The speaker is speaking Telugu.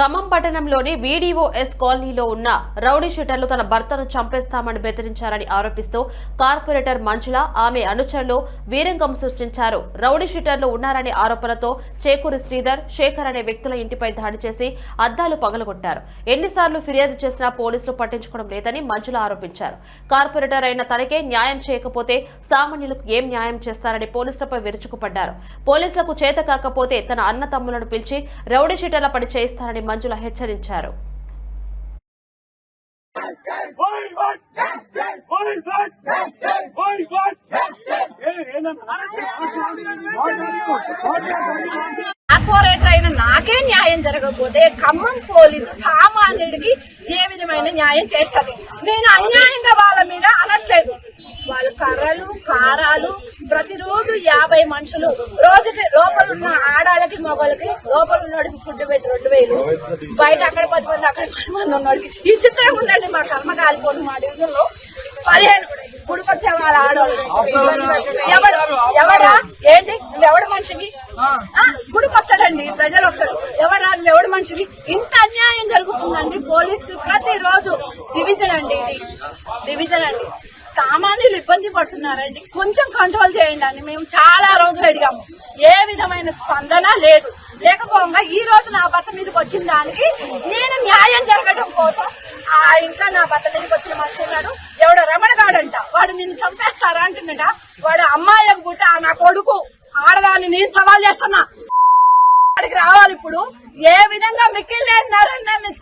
ఖమ్మం పట్టణంలోని వీడీఓఎస్ కాలనీలో ఉన్న రౌడీ షీటర్లు తన భర్తను చంపేస్తామని బెదిరించారని ఆరోపిస్తూ కార్పొరేటర్ మంజుల ఆమె అనుచరులు వీరంగం సృష్టించారు. రౌడీ షూటర్లు ఉన్నారనే ఆరోపణలతో చేకూరి శ్రీధర్ శేఖర్ అనే వ్యక్తుల ఇంటిపై దాడి చేసి అద్దాలు పగలగొట్టారు. ఎన్నిసార్లు ఫిర్యాదు చేసినా పోలీసులు పట్టించుకోవడం లేదని మంజుల ఆరోపించారు. కార్పొరేటర్ అయిన తనకే న్యాయం చేయకపోతే సామాన్యులకు ఏం న్యాయం చేస్తారని పోలీసులపై విరుచుకుపడ్డారు. పోలీసులకు చేత కాకపోతే తన అన్న తమ్ములను పిలిచి రౌడీ షీటర్ల పని చేయిస్తారని మంజుల హెచ్చరించారు. కార్పొరేటర్ అయిన నాకే న్యాయం జరగకపోతే ఖమ్మం పోలీసు సామాన్యుడికి ఏ విధమైన న్యాయం చేస్తారు నేను అన్యాయంగా వాళ్ళ మీద అనట్లేదు. వాళ్ళు కర్రలు కారాలు ప్రతిరోజు యాభై మనుషులు రోజుకి లోపల ఉన్న ఆడాలకి మగవాళ్ళకి లోపల ఉన్నోడికి ఫుడ్ పెట్టి రెండు వేలు. బయట అక్కడ పది మంది అక్కడ పది మంది ఉన్నోడికి. ఈ చిత్రం ఉందండి మా కర్మ కాలిపోతుంది మా డివిజన్లో. పదిహేను గుడికొచ్చే వాళ్ళ ఆడవాళ్ళు. ఎవడు ఎవడా ఏంటి? ఎవడు మనిషివి? గుడికి వస్తాడండి ప్రజలు వస్తారు ఎవడా ఎవడు మనిషివి? ఇంత అన్యాయం జరుగుతుందండి పోలీస్కి ప్రతిరోజు డివిజన్ అండి ఇది. డివిజన్ అండి. సామాన్యులు ఇబ్బంది పడుతున్నారండి. కొంచెం కంట్రోల్ చేయండి అని మేము చాలా రోజులు అడిగాము. ఏ విధమైన స్పందన లేదు. లేకపోగా ఈ రోజు నా భర్త మీదకి వచ్చిన దానికి నేను న్యాయం జరగడం కోసం ఆ ఇంకా నా భర్త మీదకి వచ్చిన మనిషి ఉన్నాడు. ఎవడో రమణగాడంట. వాడు నిన్ను చంపేస్తారా అంటున్నట వాడు అమ్మాయిలకు పుట్ట నా కొడుకు ఆడదాన్ని నేను సవాల్ చేస్తున్నా. అక్కడికి రావాలి ఇప్పుడు. ఏ విధంగా మిక్కిల్ నరేంద్రని